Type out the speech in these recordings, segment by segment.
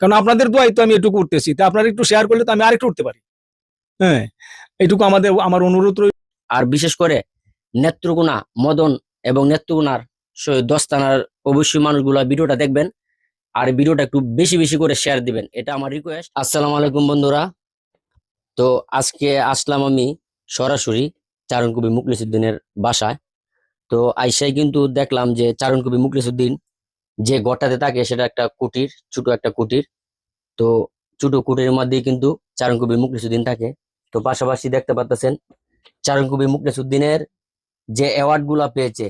কারণ আপনাদের দোয়াই তো আমি এটুকু উঠতেছি। তা আপনারা একটু শেয়ার করলে তো আমি আরেকটু উঠতে পারি। হ্যাঁ এইটুকু আমাদের, আমার অনুরোধ রইল আর বিশেষ করে নেত্রকোনা মদন এবং নেত্রকোনার দস্তানার অবশ্যই মানুষগুলো ভিডিওটা দেখবেন। আর ভিডিওটা একটু বেশি বেশি করে শেয়ার দিবেন। এটা আমার রিকোয়েস্ট আসসালামু আলাইকুম বন্ধুরা। তো আজকে আসলাম আমি সরাসরি চারণকবি মুখলিসুদ্দিনের বাসায়। তো আইসাই কিন্তু দেখলাম যে চারণকবি মুখলিসুদ্দিন যে গড়টাতে থাকে সেটা একটা কুটির, ছোট একটা কুটির। তো ছোট কুটির মধ্যেই কিন্তু চারণকবি মুখলিসুদ্দিন থাকে। তো পাশাপাশি দেখতে পাচ্ছেন চারণকবি মুখলিসুদ্দিনের যে অ্যাওয়ার্ডগুলা পেয়েছে,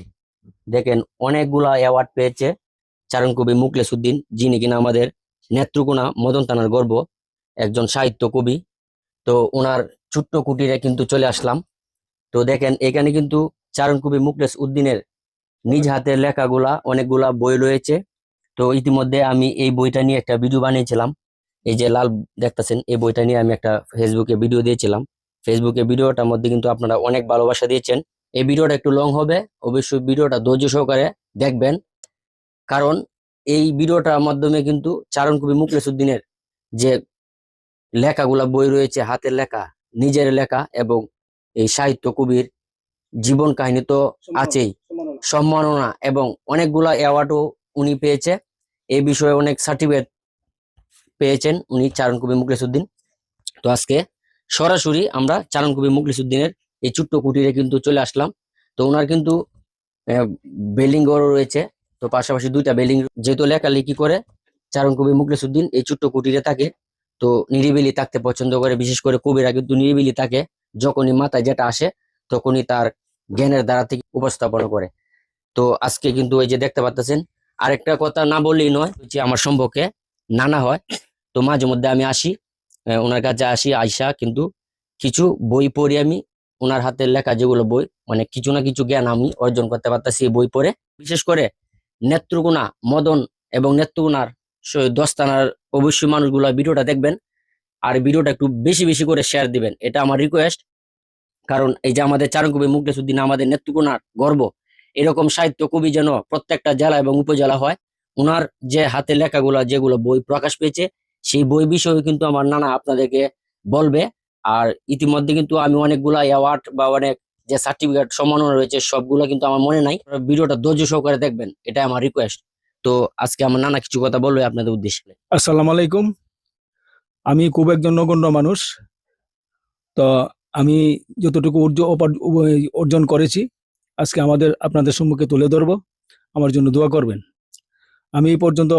দেখেন অনেকগুলা অ্যাওয়ার্ড পেয়েছে চারণকবি মুখলেসুদ্দিন, যিনি কিনা আমাদের নেত্রকোনা মদন থানার গর্ব, একজন সাহিত্য কবি। তো ওনার ছোট্ট কুটিরে কিন্তু চলে আসলাম। তো দেখেন এখানে কিন্তু চারণকবি মুখলেস উদ্দিনের নিজ হাতের লেখাগুলা অনেকগুলা বই রয়েছে। তো ইতিমধ্যে আমি এই বইটা নিয়ে একটা ভিডিও বানিয়েছিলাম। এই যে লাল দেখতেছেন এই বইটা নিয়ে আমি একটা ফেসবুকে ভিডিও দিয়েছিলাম। ফেসবুকে ভিডিওটার মধ্যে কিন্তু আপনারা অনেক ভালোবাসা দিয়েছেন। এই ভিডিওটা একটু লং হবে। অবশ্যই ভিডিওটা ধৈর্য সহকারে দেখবেন। কারণ এই ভিডিওটার মাধ্যমে কিন্তু চারণ কবি মুখলেসুদ্দিনের যে লেখাগুলা বই রয়েছে হাতের লেখা নিজের লেখা এবং এই সাহিত্য কবির জীবন কাহিনী তো আছেই। সম্মাননা এবং অনেকগুলা অ্যাওয়ার্ডও উনি পেয়েছে। এই বিষয়ে অনেক সার্টিফিকেট পেয়েছেন উনি চারণ কবি মুখলেসুদ্দিন। তো আজকে সরাসরি আমরা চারণ কবি মুখলিসুদ্দিনের এই ছোট্ট কুটিরে কিন্তু চলে আসলাম। তো ওনার কিন্তু বিল্ডিং ঘরও রয়েছে। তো পাশাপাশি দুইটা বিল্ডিং যেহেতু লেখালেখি করে চারণ কবি মুখলিসুদ্দিন এই ছোট্ট কুটিরে থাকে। তো নিরিবিলি থাকতে পছন্দ করে, বিশেষ করে কবিরা কিন্তু নিরিবিলি থাকে। যখনই মাথায় যেটা আসে, তখনই তার জ্ঞানের দ্বারা থেকে উপস্থাপন করে। তো আজকে কিন্তু এই যে দেখতে পাচ্ছেন আরেকটা কথা না বললেই নয় যে আমার সম্পর্কে নানা হয়। তো মাঝে মধ্যে আমি আসি ওনার কাছে আসি, আইসা কিন্তু কিছু বই পড়ি আমি, ওনার হাতের লেখা যেগুলো বই মানে কিছু না কিছু জ্ঞান আমি অর্জন করতে পারতেছি বই পড়ে। বিশেষ করে নেত্রকোনা, মদন এবং নেত্রকোনার দস্তানার অবশ্যই মানুষগুলো ভিডিওটা দেখবেন, আর ভিডিওটা একটু বেশি বেশি করে শেয়ার দিবেন। এটা আমার রিকোয়েস্ট কারণ এই যে আমাদের চারণকবি মুখলেসুদ্দিন আমাদের নেত্রকোনার গর্ব এরকম সাহিত্য কবি যেন প্রত্যেকটা জেলা এবং উপজেলা হয় ওনার যে হাতে লেখাগুলো, যেগুলো বই প্রকাশ পেয়েছে, সেই বই বিষয়ে কিন্তু আমার নানা আপনাদেরকে বলবে। আর ইতিমধ্যে কিন্তু আমি অনেকগুলা অ্যাওয়ার্ড বা অনেক যে সার্টিফিকেট সম্মাননা রয়েছে, সবগুলো কিন্তু আমার মনে নাই। ভিডিওটা ধৈর্য সহকারে দেখবেন এটা আমার রিকোয়েস্ট তো আজকে আমার নানা কিছু কথা বলবে আপনাদের উদ্দেশ্যে। আসসালামু আলাইকুম। আমি খুব একজন নগণ্য মানুষ। তো আমি যতটুকু অর্জ- অর্জন করেছি আজকে আমাদের, আপনাদের সম্মুখে তুলে ধরবো। আমার জন্য দোয়া করবেন। আমি এই পর্যন্ত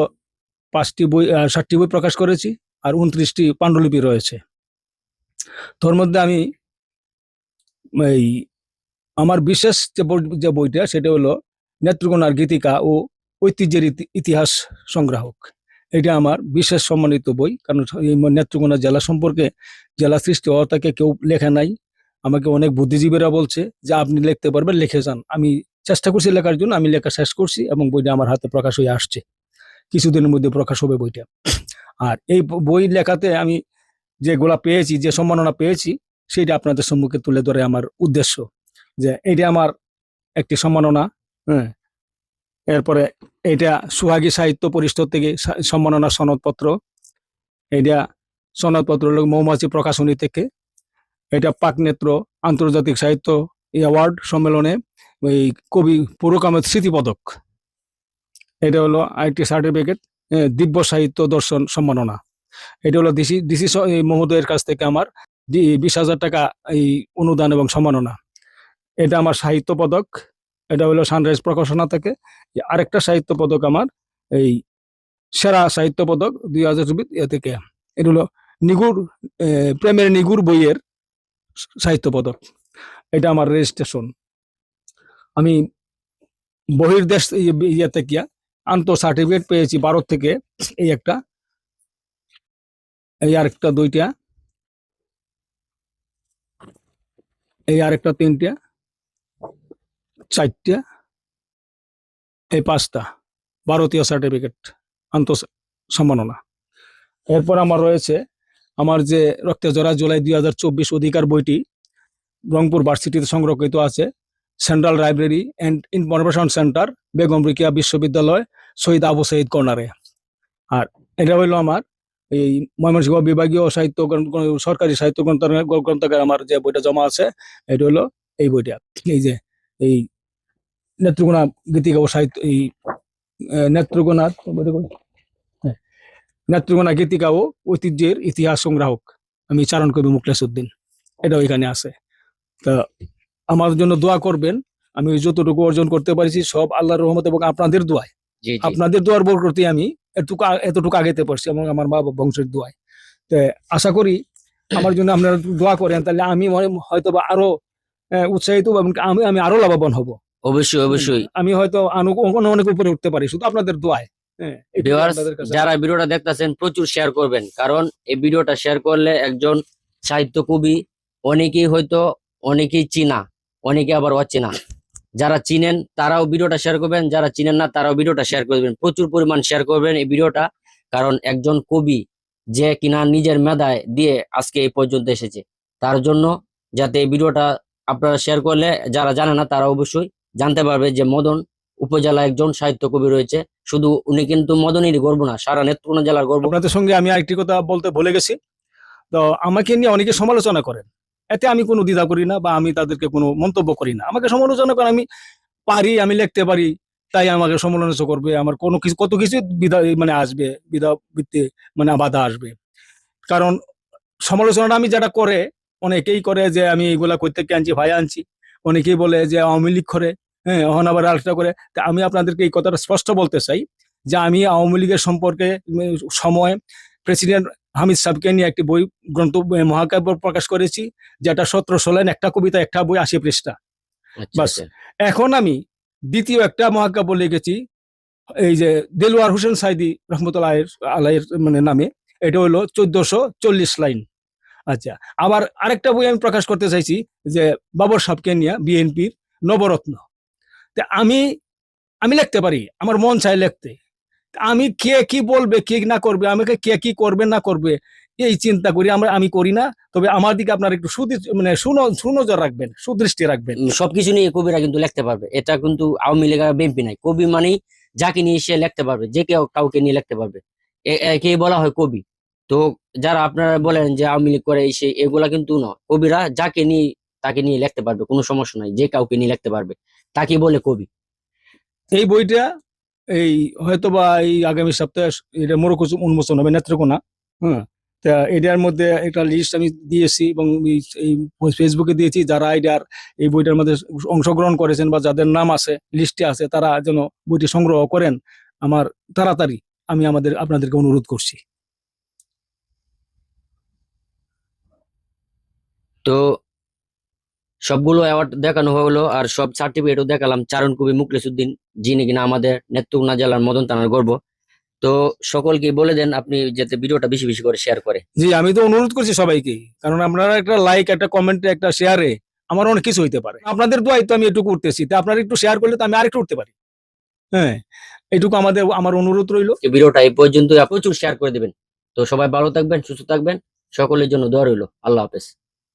পাঁচটি বই ষাটটি বই প্রকাশ করেছি আর উনত্রিশটি পাণ্ডুলিপি রয়েছে। তোর মধ্যে আমি এই, আমার বিশেষ যে যে বইটা সেটা হলো নেত্রকোনার গীতিকা ও ঐতিহ্যের ইতি- ইতিহাস সংগ্রাহক। এটা আমার বিশেষ সম্মানিত বই। কারণ নেত্রকোনা জেলা সম্পর্কে জেলা সৃষ্টি হওয়া থেকে কেউ লেখা নাই। আমাকে অনেক বুদ্ধিজীবীরা বলছে যে, আপনি লিখতে পারবেন, লিখে যান। আমি চেষ্টা করছি লেখার জন্য, আমি লেখা শেষ করছি এবং বইটা আমার হাতে প্রকাশ হয়ে আসছে। কিছুদিনের মধ্যে প্রকাশ হবে বইটা। আর এই বই লেখাতে আমি যেগুলা পেয়েছি, যে সম্মাননা পেয়েছি, সেটা আপনাদের সম্মুখে তুলে ধরে আমার উদ্দেশ্য যে, এটা আমার একটি সম্মাননা। হ্যাঁ। এরপরে, এটা সুহাগী সাহিত্য পরিষদ থেকে সম্মাননা সনদপত্র। এটা সনদপত্র মৌমাছি প্রকাশনী থেকে এটা পাকনেত্র আন্তর্জাতিক সাহিত্য অ্যাওয়ার্ড সম্মেলনে ওই কবি পুরকামের স্মৃতিপদক। এটা হলো আরেকটি সার্টিফিকেট দিব্য সাহিত্য দর্শন সম্মাননা। এটা হলো ডিসি ডিসি মহোদয়ের কাছ থেকে আমার বিশ হাজার টাকা এই অনুদান এবং সম্মাননা। এটা আমার সাহিত্য পদক, এটা হলো সানরাইজ প্রকাশনা থেকে। আরেকটা সাহিত্য পদক আমার, এই সেরা সাহিত্য পদক দুই হাজার চব্বিশ ইয়ে থেকে। এটা হলো নিগুর প্রেমের নিগুর বইয়ের সাহিত্য পদক। এটা আমার রেজিস্ট্রেশন আমি বহির্দেশ ইয়ে- ইয়ে থেকে আন্ত সার্টিফিকেট পেয়েছি ভারত থেকে এই একটা। এই আরেকটা দুইটা। এই আরেকটা তিনটা। চারটা। এই পাঁচটা ভারতীয় সার্টিফিকেট আন্ত সম্মাননা। এরপর আমার রয়েছে আমার যে রক্তে জরা জুলাই দুই হাজার চব্বিশ অধিকার বইটি রংপুর ভার্সিটিতে সংরক্ষিত আছে, central library and information centre, Begum Rokeya বিশ্ববিদ্যালয় শহীদ আবু সঈদ কর্নারে। আর এটা হইল আমার এই ময়মনসিংহ বিভাগীয় সাহিত্য সরকারি সাহিত্য গ্রন্থাগার আমার যে বইটা জমা আছে, এটা হলো এই বইটা। এই যে, এই নেত্রকোনা গীতিকা ও সাহিত্য, এই নেত্রকোনা নেত্রকোনা গীতিকা ও ঐতিহ্যের ইতিহাস সংগ্রাহক আমি চারণ কবি মুকলেশ উদ্দিন। এটাও এখানে আছে। তা আমার জন্য দোয়া করবেন। আমি যতটুকু অর্জন করতে পারছি সব আল্লাহর রহমত এবং আপনাদের দোয়ায়। আপনাদের দোয়ার বরকতি আমি এতটুকু এতটুকু আগেতে পারছি এবং আমার মা বাবা বংশের দোয়ায়। তো আশা করি আমার জন্য আপনারা দোয়া করেন তাহলে আমি হয়তো বা আরও উৎসাহিত আমি আমি আরও লাভবান হব। অবশ্যই অবশ্যই। আমি হয়তো অনেক অনেক উপরে উঠতে পারি শুধু আপনাদের দোয়ায়। হ্যাঁ যারা ভিডিওটা দেখতেছেন প্রচুর শেয়ার করবেন। কারণ এই ভিডিওটা শেয়ার করলে একজন সাহিত্য কবি অনেকেই হয়তো অনেকেই চিনা অনেকে আবার অচেনা। যারা চিনেন তারাও ভিডিওটা শেয়ার করবেন। যারা চিনেন না তারাও ভিডিওটা শেয়ার করবেন প্রচুর পরিমাণ শেয়ার করবেন এই ভিডিওটা কারণ একজন কবি যে কিনা নিজের মেধায় দিয়ে আজকে এই পর্যন্ত এসেছে। তার জন্য যাতে এই ভিডিওটা আপনারা শেয়ার করলে যারা জানে না তারা অবশ্যই জানতে পারবে যে মদন উপজেলা একজন সাহিত্য কবি রয়েছে। শুধু উনি কিন্তু মদনেরই গর্ব না, সারা নেত্রকোনা জেলার গর্ব। আপনাদের সঙ্গে আমি আরেকটি কথা বলতে ভুলে গেছি। তো আমাকে নিয়ে অনেকে সমালোচনা করেন। এতে আমি কোনো দ্বিধা করি না বা আমি তাদেরকে কোনো মন্তব্য করি না। আমাকে সমালোচনা করেন, আমি পারি, আমি লিখতে পারি, তাই আমাকে সমালোচনা করবে। আমার কোনো কিছু, কত কিছু বিধা মানে আসবে বিধা বৃত্তি মানে বাধা আসবে। কারণ সমালোচনাটা আমি যেটা করে, অনেকেই করে যে আমি এইগুলা করতে আনছি ভাই আনছি। অনেকেই বলে যে আওয়ামী লীগ করে হ্যাঁ এখন আবার আলোচনা করে। তা আমি আপনাদেরকে এই কথাটা স্পষ্ট বলতে চাই যে আমি আওয়ামী লীগের সম্পর্কে সময় প্রেসিডেন্ট হামিদ সাহেবকে নিয়ে একটি বই গ্রন্থ মহাকাব্য প্রকাশ করেছি যেটা সতেরো ষোলেন একটা কবিতা একটা বই আশি পৃষ্ঠা। আচ্ছা, বাস। আচ্ছা। এখন আমি দ্বিতীয় একটা মহাকাব্য লিখেছি এই যে দেলোয়ার হোসেন সাইদি রহমতুল্লাহ আলাইয়ের মানে নামে। এটা হলো চোদ্দশো চল্লিশ লাইন। আচ্ছা আবার আরেকটা বই আমি প্রকাশ করতে চাইছি যে বাবর সাহেবকে নিয়ে বিএনপির নবরত্ন। তা আমি আমি লিখতে পারি, আমার মন চাই লিখতে। আমি কে কি বলবে, কে না করবে, আমাকে কে কি করবে, না করবে, এই চিন্তা করি আমরা, আমি করি না। তবে আমার দিকে আপনার একটু মানে সুনজর রাখবেন, সুদৃষ্টি রাখবেন। সবকিছু নিয়ে কবিরা কিন্তু লিখতে পারবে। এটা কিন্তু আওয়ামী লীগ আর বিএনপি নাই। কবি মানেই যাকে নিয়ে সে লিখতে পারবে, যে কেউ কাউকে নিয়ে লিখতে পারবে। একেই বলা হয় কবি। তো যারা আপনারা বলেন যে আওয়ামী লীগ করে এই সেই এগুলা কিন্তু নয়। কবিরা যাকে নিয়ে, তাকে নিয়ে লিখতে পারবে, কোনো সমস্যা নাই, যে কাউকে নিয়ে লিখতে পারবে। তাকে বলে কবি। এই বইটা এই হয়তো বা এই আগামী সপ্তাহে এটা মরকুচ উন্মোচন হবে নেত্রকোনা হ্যাঁ তা এটার মধ্যে একটা লিস্ট আমি দিয়েছি এবং এই- এই ফেসবুকে দিয়েছি যারা এটার এই বইটার মধ্যে অংশগ্রহণ করেছেন বা যাদের নাম আছে লিস্টে আছে তারা যেন বইটি সংগ্রহ করেন আমার তাড়াতাড়ি আমি আমাদের আপনাদেরকে অনুরোধ করছি। তো সবগুলো অ্যাওয়ার্ড দেখানো হলো আর সব সার্টিফিকেটও দেখালাম চারণ কবি মুকলেসুদ্দিন যিনি কিনা আমাদের নেত্রকোনা জেলার মদন থানার গর্ব। তো সকলকে বলে দেন আপনি যাতে ভিডিওটা বেশি বেশি করে শেয়ার করে। জি আমি তো অনুরোধ করছি সবাইকে কারণ আপনারা একটা লাইক একটা কমেন্ট একটা শেয়ারে আমার অনেক কিছু হইতে পারে। আপনাদের দোয়াই তো আমি একটু করতেছি তা আপনারা একটু শেয়ার করলে তো আমি আরেকটু উঠতে পারি। হ্যাঁ এইটুকু আমাদের আমার অনুরোধ রইল। এই ভিডিওটা এই পর্যন্ত প্রচুর শেয়ার করে দেবেন। তো সবাই ভালো থাকবেন সুস্থ থাকবেন সকলের জন্য দোয়া রইল। আল্লাহ হাফেজ।